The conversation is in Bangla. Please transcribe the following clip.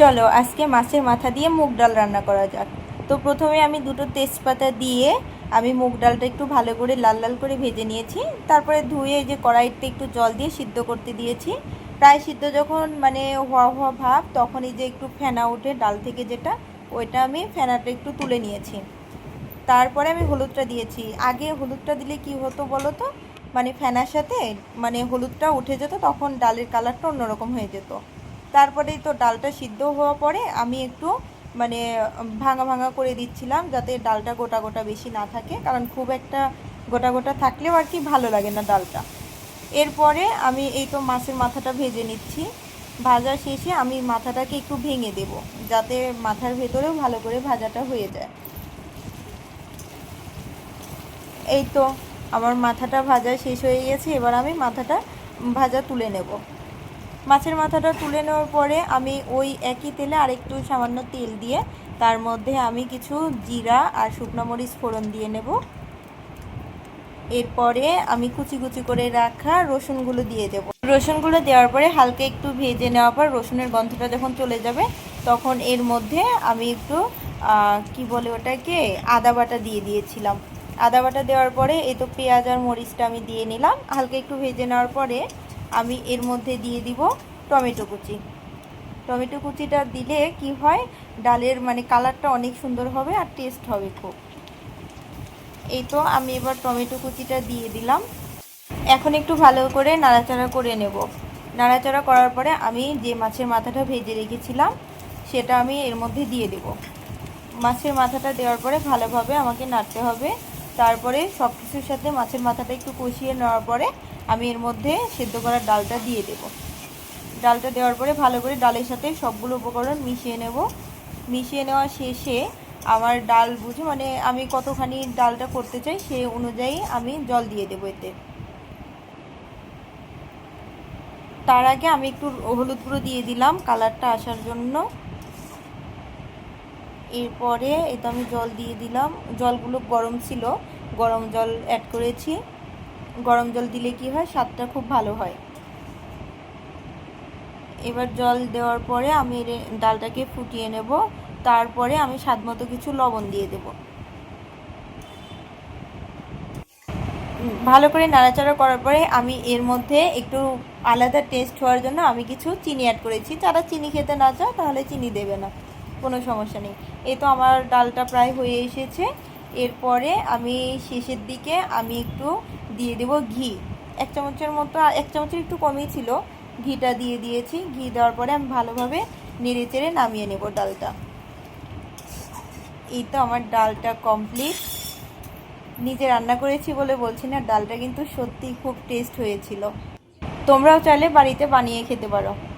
চলো, আজকে মাছের মাথা দিয়ে মুগ ডাল রান্না করা যাক। তো প্রথমে আমি দুটো তেজপাতা দিয়ে আমি মুগ ডালটা একটু ভালো করে লাল লাল করে ভেজে নিয়েছি। তারপরে ধুয়ে যে কড়াইতে একটু জল দিয়ে সিদ্ধ করতে দিয়েছি। প্রায় সিদ্ধ যখন মানে হওয়া হওয়া ভাব, তখন এই যে একটু ফেনা ওঠে ডাল থেকে যেটা, ওইটা আমি ফেনাটা একটু তুলে নিয়েছি। তারপরে আমি হলুদটা দিয়েছি। আগে হলুদটা দিলে কি হতো বলো তো? মানে ফেনার সাথে মানে হলুদটা উঠে যেত, তখন ডালের কালারটা অন্যরকম হয়ে যেত। তারপরেই তো ডালটা সিদ্ধ হওয়া পরে আমি একটু মানে ভাঙা ভাঙা করে দিচ্ছিলাম যাতে ডালটা গোটা গোটা বেশি না থাকে, কারণ খুব একটা গোটা গোটা থাকলেও আর কি ভালো লাগে না ডালটা। এরপরে আমি এই তো মাছের মাথাটা ভেজে নিচ্ছি। ভাজা শেষে আমি মাথাটাকে একটু ভেঙে দেব, যাতে মাথার ভেতরেও ভালো করে ভাজাটা হয়ে যায়। এই তো, আমার মাথাটা ভাজা শেষ হয়ে গেছে, এবার আমি মাথাটা ভাজা তুলে নেব। মাছের মাথাটা তুলে নেওয়ার পরে আমি ওই একই তেলে আরেকটু সামান্য তেল দিয়ে তার মধ্যে আমি কিছু জিরা আর শুকনো মরিচ ফোড়ন দিয়ে নেব। এরপরে আমি কুচি কুচি করে রাখা রসুনগুলো দিয়ে দেব। রসুনগুলো দেওয়ার পরে হালকা একটু ভেজে নেওয়ার পর রসুনের গন্ধটা যখন চলে যাবে, তখন এর মধ্যে আমি একটু কি বলে ওটাকে, আদা বাটা দিয়ে দিয়েছিলাম। আদা বাটা দেওয়ার পরে এই তো পেঁয়াজ আর মরিচটা আমি দিয়ে নিলাম। হালকা একটু ভেজে নেওয়ার পরে আমি এর মধ্যে দিয়ে দিব টমেটো কুচি। টমেটো কুচিটা দিলে কি হয়, ডালের মানে কালারটা অনেক সুন্দর হবে আর টেস্ট হবে খুব। এই তো আমি এবার টমেটো কুচিটা দিয়ে দিলাম। এখন একটু ভালো করে নাড়াচাড়া করে নেব। নাড়াচাড়া করার পরে আমি যে মাছের মাথাটা ভেজে রেখেছিলাম, সেটা আমি এর মধ্যে দিয়ে দেব। মাছের মাথাটা দেওয়ার পরে ভালোভাবে আমাকে নাড়তে হবে। তারপরে সব কিছুর সাথে মাছের মাথাটা একটু কষিয়ে নেওয়ার পরে আমি এর মধ্যে সেদ্ধ করার ডালটা দিয়ে দেব। ডালটা দেওয়ার পরে ভালো করে ডালের সাথে সবগুলো উপকরণ মিশিয়ে নেব। মিশিয়ে নেওয়া শেষে আমার ডাল বুঝে মানে আমি কতখানি ডালটা করতে চাই সে অনুযায়ী আমি জল দিয়ে দেবো এতে। তার আগে আমি একটু হলুদ গুঁড়ো দিয়ে দিলাম কালারটা আসার জন্য। এরপরে এতে আমি জল দিয়ে দিলাম। জলগুলো গরম ছিল, গরম জল অ্যাড করেছি। গরম জল দিলে কি হয়? স্বাদটা খুব ভালো হয়। এবার জল দেওয়ার পরে আমি ডালটাকে ফুটিয়ে নেব। তারপরে আমি স্বাদ মতো কিছু লবণ দিয়ে দেব। ভালো করে নাড়াচাড়া করার পরে আমি এর মধ্যে একটু আলাদা টেস্ট হওয়ার জন্য আমি কিছু চিনি অ্যাড করেছি। যারা চিনি খেতে না চায় তাহলে চিনি দেবে না। কোনো সমস্যা নেই। এই তো আমার ডালটা প্রায় হয়ে এসেছে। এরপরে আমি শেষের দিকে আমি একটু দিয়ে দেব ঘি। এক চামচের মতো, এক চামচের একটু কমই ছিল। ঘিটা দিয়ে দিয়েছি। ঘি দেওয়ার পরে আমি ভালোভাবে নেড়ে চেড়ে নামিয়ে নেব ডালটা। এই তো আমার ডালটা কমপ্লিট নিজে রান্না করেছি বলে বলছি না, ডালটা কিন্তু সত্যি খুব টেস্ট হয়েছিল। তোমরাও চাইলে বাড়িতে বানিয়ে খেতে পারো।